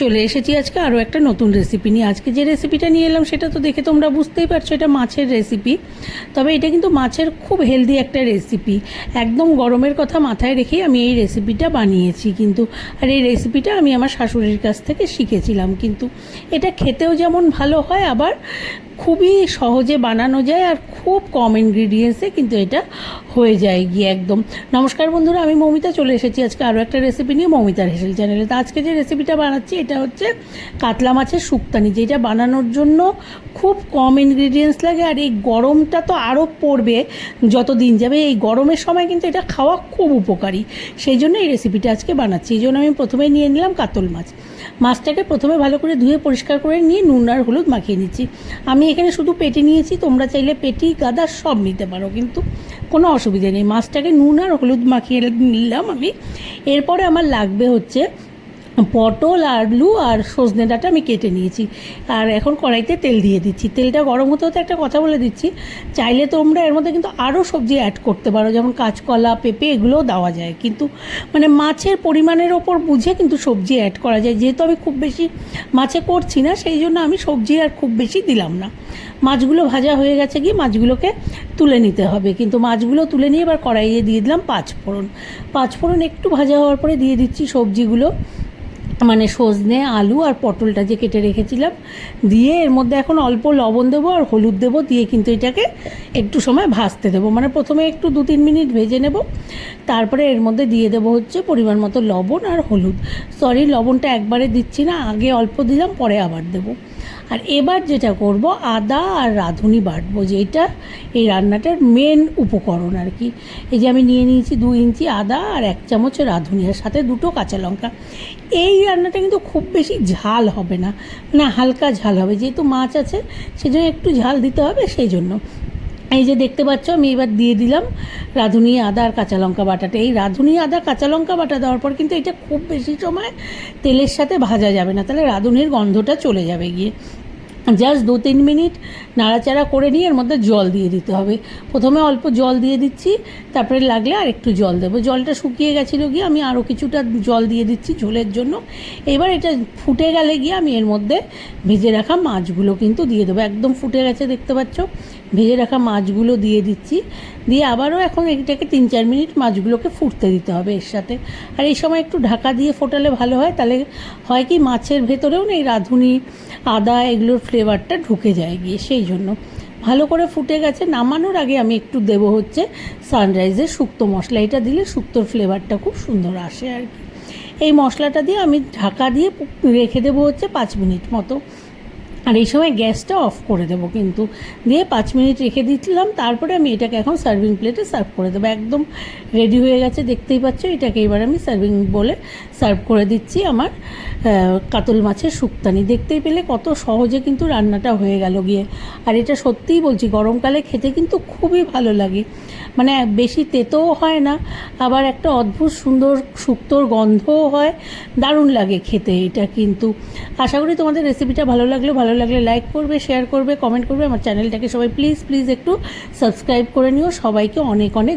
চলে এসেছি আজকে আরও একটা নতুন রেসিপি নিয়ে। আজকে যে রেসিপিটা নিয়ে এলাম, সেটা তো দেখে তোমরা বুঝতেই পারছ, এটা মাছের রেসিপি তবে এটা কিন্তু মাছের খুব হেলদি একটা রেসিপি একদম গরমের কথা মাথায় রেখেই আমি এই রেসিপিটা বানিয়েছি কিন্তু, আর এই রেসিপিটা আমি আমার শাশুড়ির কাছ থেকে শিখেছিলাম কিন্তু, এটা খেতেও যেমন ভালো হয়, আবার খুবই সহজে বানানো যায় আর খুব কম ইনগ্রিডিয়েন্টসে কিন্তু এটা হয়ে যায় গিয়ে একদম। নমস্কার বন্ধুরা, আমি মৌমিতা চলে এসেছি আজকে আরও একটা রেসিপি নিয়ে মৌমিতার হেসেল চ্যানেলে তো আজকে যে রেসিপিটা বানাচ্ছি, এটা হচ্ছে কাতলা মাছের শুক্তানি, যেটা বানানোর জন্য খুব কম ইনগ্রিডিয়েন্টস লাগে আর এই গরমটা তো আরও পড়বে যত দিন যাবে। এই গরমের সময় কিন্তু এটা খাওয়া খুব উপকারী। সেই জন্য এই রেসিপিটা আজকে বানাচ্ছি। এই জন্য আমি প্রথমে নিয়ে নিলাম কাতল মাছ। মাছটাকে প্রথমে ভালো করে ধুয়ে পরিষ্কার করে নিয়ে নুন আর হলুদ মাখিয়ে নিচ্ছি। আমি এখানে শুধু পেটি নিয়েছি, তোমরা চাইলে পেটি, গাদা সব নিতে পারো, কিন্তু কোনো অসুবিধা নেই। মাছটাকে নুন আর হলুদ মাখিয়ে নিলাম আমি। এরপরে আমার লাগবে হচ্ছে পটল, আলু আর সজনে ডাঁটা আমি কেটে নিয়েছি। আর এখন কড়াইতে তেল দিয়ে দিচ্ছি। তেলটা গরম হতে হতে একটা কথা বলে দিচ্ছি। চাইলে তোমরা এর মধ্যে কিন্তু আরও সবজি অ্যাড করতে পারো, যেমন কাঁচকলা, পেঁপে এগুলোও দেওয়া যায়। কিন্তু মানে মাছের পরিমাণের ওপর বুঝে কিন্তু সবজি অ্যাড করা যায়। যেহেতু আমি খুব বেশি মাছে করছি না, সেই জন্য আমি সবজি আর খুব বেশি দিলাম না। মাছগুলো ভাজা হয়ে গেছে গিয়ে মাছগুলোকে তুলে নিতে হবে। কিন্তু মাছগুলো তুলে নিয়ে এবার কড়াইয়ে দিয়ে দিলাম পাঁচ ফোড়ন পাঁচ ফোড়ন একটু ভাজা হওয়ার পরে দিয়ে দিচ্ছি সবজিগুলো। মানে সজনে, আলু আর পটলটা যে কেটে রেখেছিলাম, দিয়ে এর মধ্যে এখন অল্প লবণ দেবো আর হলুদ দেবো, দিয়ে কিন্তু এটাকে একটু সময় ভাজতে দেবো। মানে প্রথমে একটু দু তিন মিনিট ভেজে নেব, তারপরে এর মধ্যে দিয়ে দেবো হচ্ছে পরিমাণ মতো লবণ আর হলুদ। সরি লবণটা একবারে দিচ্ছি না, আগে অল্প দিলাম, পরে আবার দেবো। আর এবার যেটা করব, আদা আর রাঁধুনি বাটবো যেটা এই রান্নাটার মেন উপকরণ আর কি। এই যে আমি নিয়ে নিয়েছি দু ইঞ্চি আদা আর এক চামচ রাঁধুনি আর সাথে দুটো কাঁচা লঙ্কা। এই রান্নাটা কিন্তু খুব বেশি ঝাল হবে না। মানে হালকা ঝাল হবে, যেহেতু মাছ আছে, সেজন্য একটু ঝাল দিতে হবে, সেই জন্য। এই যে দেখতে পাচ্ছ, আমি এবার দিয়ে দিলাম রাঁধুনি আদা আর কাঁচা লঙ্কা বাটাটা। এই রাঁধুনি আদা, কাঁচা লঙ্কা বাটা দেওয়ার পর কিন্তু এটা খুব বেশি সময় তেলের সাথে ভাজা যাবে না। তাহলে রাঁধুনির গন্ধটা চলে যাবে গিয়ে। জাস্ট দু তিন মিনিট নাড়াচাড়া করে নিয়ে এর মধ্যে জল দিয়ে দিতে হবে। প্রথমে অল্প জল দিয়ে দিচ্ছি, তারপরে লাগলে আর একটু জল দেবো। জলটা শুকিয়ে গেছিল গিয়ে আমি আরও কিছুটা জল দিয়ে দিচ্ছি ঝোলের জন্য। এবার এটা ফুটে গেলে গিয়ে আমি এর মধ্যে ভেজে রাখা মাছগুলো কিন্তু দিয়ে দেবো। একদম ফুটে গেছে, দেখতে পাচ্ছ? ভেজে রাখা মাছগুলো দিয়ে দিচ্ছি। দিয়ে আবারও এখন এটাকে তিন চার মিনিট মাছগুলোকে ফুটতে দিতে হবে এর সাথে। আর এই সময় একটু ঢাকা দিয়ে ফোটালে ভালো হয়, তাহলে হয় কি মাছের ভেতরেও না এই রাঁধুনি, আদা এগুলোর ফ্লেভারটা ঢুকে যায় গিয়ে, সেই জন্য। ভালো করে ফুটে গেছে, নামানোর আগে আমি একটু দেব হচ্ছে সানরাইজের শুক্তো মশলা। এটা দিলে শুক্তোর ফ্লেভারটা খুব সুন্দর আসে আর কি। এই মশলাটা দিয়ে আমি ঢাকা দিয়ে রেখে দেবো হচ্ছে পাঁচ মিনিট মতো। আর এই সময় গ্যাসটা অফ করে দেবো কিন্তু। দিয়ে পাঁচ মিনিট রেখে দিচ্ছিলাম তারপরে আমি এটাকে এখন সার্ভিং প্লেটে সার্ভ করে দেবো। একদম রেডি হয়ে গেছে, দেখতেই পাচ্ছ, এটাকে এবার আমি সার্ভিং বলে সার্ভ করে দিচ্ছি আমার কাতল মাছের শুক্তানি। দেখতেই পেলে কত সহজে কিন্তু রান্নাটা হয়ে গেল গিয়ে। আর এটা সত্যিই বলছি, গরমকালে খেতে কিন্তু খুবই ভালো লাগে। মানে বেশি তেতোও হয় না, আবার একটা অদ্ভুত সুন্দর শুক্তোর গন্ধও হয়। দারুণ লাগে খেতে এটা কিন্তু। আশা করি তোমাদের রেসিপিটা ভালো লাগলে, ভালো লাগলে লাইক করবে শেয়ার করবে কমেন্ট করবে। আমার চ্যানেলটাকে সবাই প্লিজ প্লিজ একটু সাবস্ক্রাইব করে নিও। সবাইকে অনেক অনেক